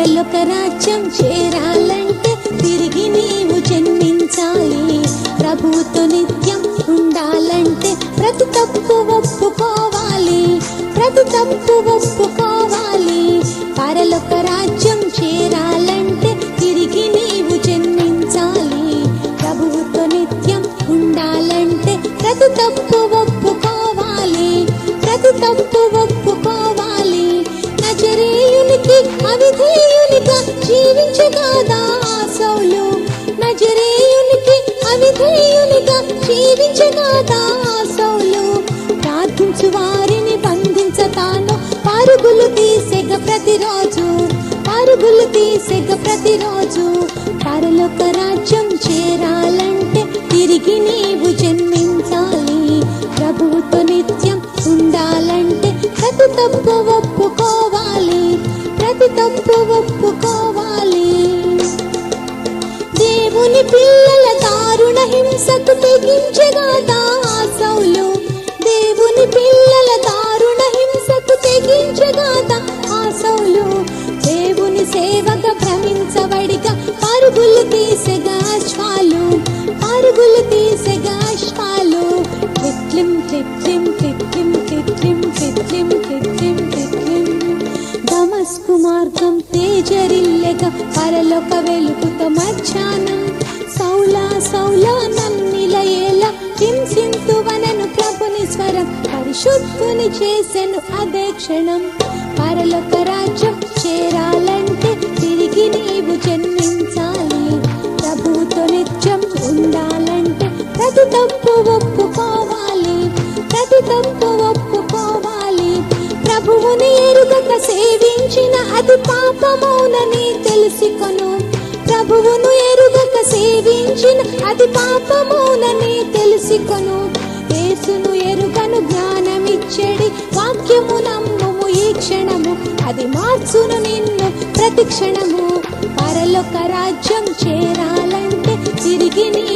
పరలోక రాజ్యం చేరాలంటే తిరిగి నీవు జన్మించాలి. ప్రభువుతో నిత్యం ఉండాలంటే ప్రతి తప్పు ఒప్పుకోవాలి. ప్రతి తప్పు ఒప్పుకోవాలి. పరలోక రాజ్యం చేరాలంటే తిరిగి నీవు జన్మించాలి. ప్రభువుతో నిత్యం ఉండాలంటే ప్రతి తప్పు సెగ ప్రతిరోజు పరలోక రాజ్యం చేరాలంటే తిరిగి నీవు జన్మించాలి. ప్రభువుతో నిత్యం ఉండాలంటే ప్రతి తప్పు ఒప్పుకోవాలి. ప్రతి తప్పు ఒప్పుకోవాలి. దేవుని పిల్లల దారుణ హింసకు తెగించగా దమస్కు మార్గం తేజరిల్లెగ పరలోక వెలుగుతో మధ్యాహ్నం సౌలా సౌలా నన్నిలయేల హింసింతువనను ప్రభుని స్వరం పరిశుద్ధుని చేసెను అదే క్షణం పరలోక రాజ్యం చేరాలంటే తిరిగి నీవు జన్మించాలి ప్రభుతో నిత్యం ఉండాలంటే ప్రతి తప్పు ఒప్పుకో జీవితంతో ఒప్పుకోవాలి. ప్రభువుని ఎరుగక సేవించిన అది పాపమౌనని తెలుసుకొను. ప్రభువును ఎరుగక సేవించిన అది పాపమౌనని తెలుసుకొను. యేసును ఎరుగను జ్ఞానమిచ్చడి వాక్యము నమ్ముము ఈ క్షణము అది మార్చును నిన్ను ప్రతి క్షణము. పరలోక రాజ్యం చేరాలంటే తిరిగి నీ